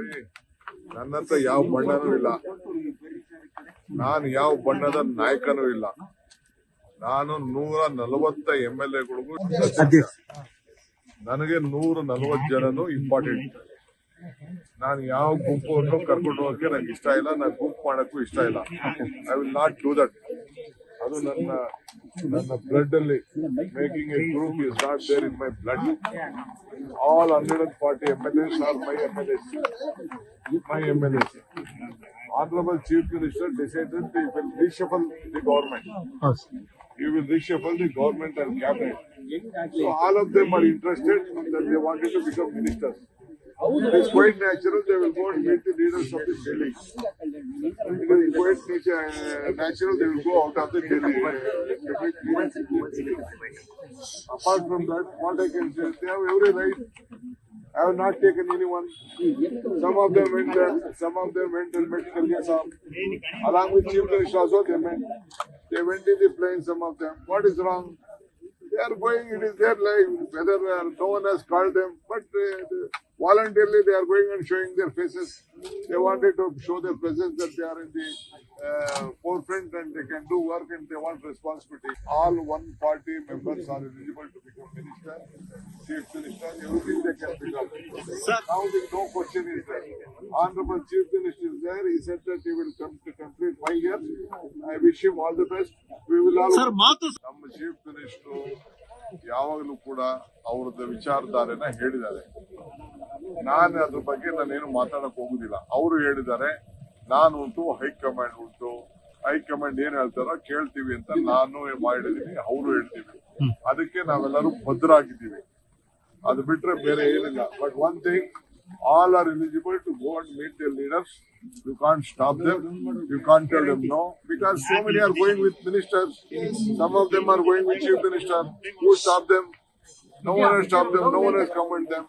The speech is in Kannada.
ನೋಡ್ರಿ ನನ್ನ ಹತ್ರ ಯಾವ ಬಣ್ಣನೂ ಇಲ್ಲ. ನಾನು ಯಾವ ಬಣ್ಣದ ನಾಯಕನೂ ಇಲ್ಲ. ನಾನು ನೂರ ನಲವತ್ತ ಎಂ ಎಲ್ ಎಗಳಿಗೂ ನನಗೆ ನೂರ ನಲವತ್ತು ಜನನು ಇಂಪಾರ್ಟೆಂಟ್ ನಾನು ಯಾವ ಗುಂಪನ್ನು ಕರ್ಕೊಂಡು ಹೋಗಕ್ಕೆ ನಂಗೆ ಇಷ್ಟ ಇಲ್ಲ. ನಾನು ಗುಂಪು ಮಾಡಕ್ಕೂ ಇಷ್ಟ ಇಲ್ಲ. I will not do that ಅದು ನನ್ನ ನನ್ನ ಬ್ಲಡ್ ಅಲ್ಲಿ making A group is not there in my blood all hundred and forty M L S R my M L S my M L S Honorable Chief Minister decided they will reshuffle the government. He will reshuffle the government and cabinet. So all of them are interested that they wanted to become ministers. It is quite natural they will go and meet the leaders of the Delhi. It is quite nature, uh, natural they will go out of the Delhi. Apart from that, what I can say, they have every right. I have not taken anyone. Some of them went there, some of them went and met Kalia Saab. Along with Chief Minister also they went. They went in the plane, some of them. What is wrong? They are going, it is their life, whether uh, no one has called them, but uh, voluntarily they are going and showing their faces. They wanted to show their presence that they are in the uh, forefront and they can do work and they want responsibility. All one party members are eligible to become minister, chief minister, everything they can become. Now the no question is there. Honorable chief minister is there, he said that he will come to complete five years. I wish him all the best. We will all. Sir, ನಮ್ಮ ಚೀಫ್ ಮಿನಿಸ್ಟರ್ ಯಾವಾಗಲೂ ಕೂಡ ಅವರದ್ದು ವಿಚಾರಧಾರೆನ ಹೇಳಿದ್ದಾರೆ ನಾನು ಅದ್ರ ಬಗ್ಗೆ ನಾನೇನು ಮಾತಾಡಕ್ ಹೋಗುದಿಲ್ಲ. ಅವರು ಹೇಳಿದ್ದಾರೆ ನಾನು ಉಂಟು ಹೈಕಮಾಂಡ್ ಉಂಟು. ಹೈಕಮಾಂಡ್ ಏನ್ ಹೇಳ್ತಾರೋ ಕೇಳ್ತೀವಿ ಅಂತ ನಾನು ಮಾಡಿದೀನಿ ಅವರು ಹೇಳ್ತೀವಿ. ಅದಕ್ಕೆ ನಾವೆಲ್ಲರೂ ಭದ್ರಾಗಿದ್ದೀವಿ. ಅದು ಬಿಟ್ರೆ ಬೇರೆ ಏನಿಲ್ಲ. But one thing all are eligible to go and meet the leaders you can't stop them you can't tell them no because so many are going with ministers some of them are going with chief minister who stop them no one stop them one has commented them.